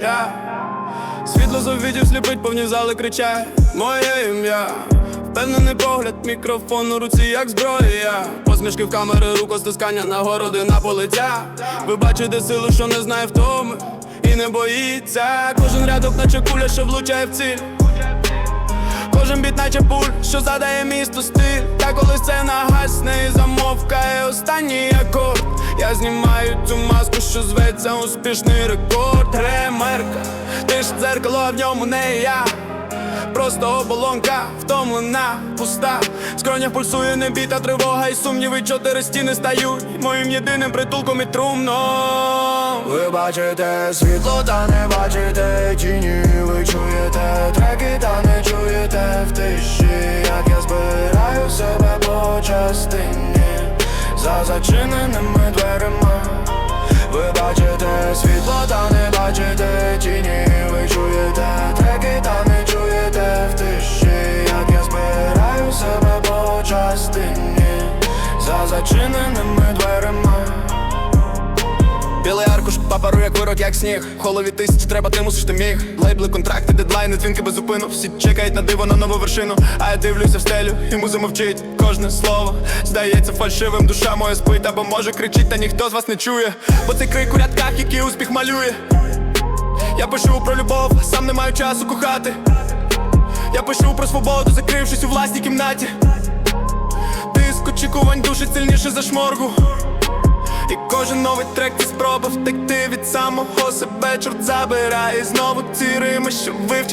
я Світло завідів сліпить, повні зали кричать. Моє ім'я Впевнений погляд, мікрофон у руці, як зброя. Посмішки в камери, рукостискання нагороди на полиття. Ви бачите силу, що не знає втоми І не боїться. Кожен рядок, наче куля, що влучає в ціль Кожен біт, наче пуль, що задає місту стиль. Та коли сцена гасне і замовкає останній акорд. Я знімаю цю маску, що зветься успішний рекорд. Ремерка, ти ж дзеркало, а в ньому не я. Просто оболонка, втомлена, пуста. Скронях пульсує небі та тривога, і сумніви чотири стіни стають. Моїм єдиним притулком і трумном. Ви бачите світло, та не бачите тіні, ви чуєте треки, та в тиші, як я збираю себе по частині за зачиненими дверима. Ви бачите світло, та не бачите тіні, ви чуєте треки, та не чуєте в тиші, як я збираю себе по частині за зачиненими дверима. Аркуш, паперу, як вирок, як сніг. Голові тисяч, треба, ти мусиш ти міг. Лейбли, контракти, дедлайни, дзвінки без зупину. Всі чекають на диво на нову вершину. А я дивлюся в стелю, і муза мовчить. Кожне слово здається фальшивим. Душа моя спить, або може кричить, та ніхто з вас не чує. Бо цей крик у рядках, який успіх малює. Я пишу про любов, сам не маю часу кохати. Я пишу про свободу, закрившись у власній кімнаті. Тиск очікувань душить сильніше за шморгу. І кожен новий трек це спроба втекти самого себе, чорт забирає. Знову ці рими, що ви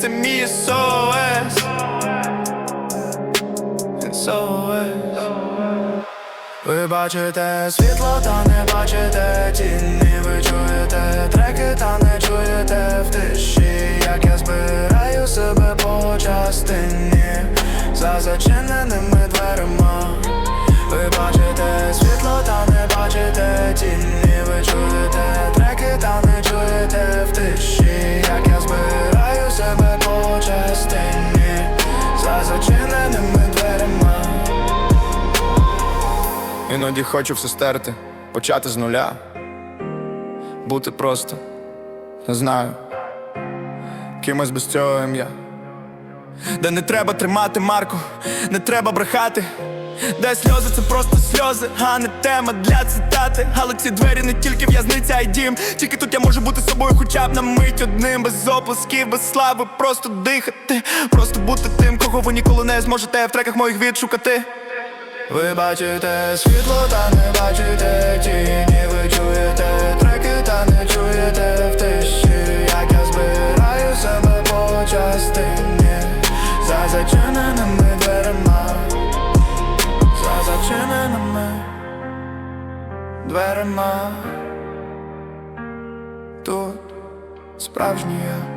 це мій СОС Ви бачите світло, та не бачите тіні, ви чуєте треки, та не чуєте в тиші, як я збираю себе по частині за зачиненими Іноді хочу все стерти, почати з нуля. Бути просто, не знаю, кимось без цього ім'я. Де не треба тримати марку, не треба брехати. Де сльози це просто сльози, а не тема для цитати. Але ці двері не тільки в'язниця, й дім. Тільки тут я можу бути собою, хоча б на мить одним, без оплесків, без слави, просто дихати, просто бути тим, кого ви ніколи не зможете в треках моїх відшукати. Ви бачите світло, та не бачите тіні, ви чуєте треки, та не чуєте в тиші, як я збираю себе по частині за зачиненими дверима, за зачиненими дверима. Тут справжній я.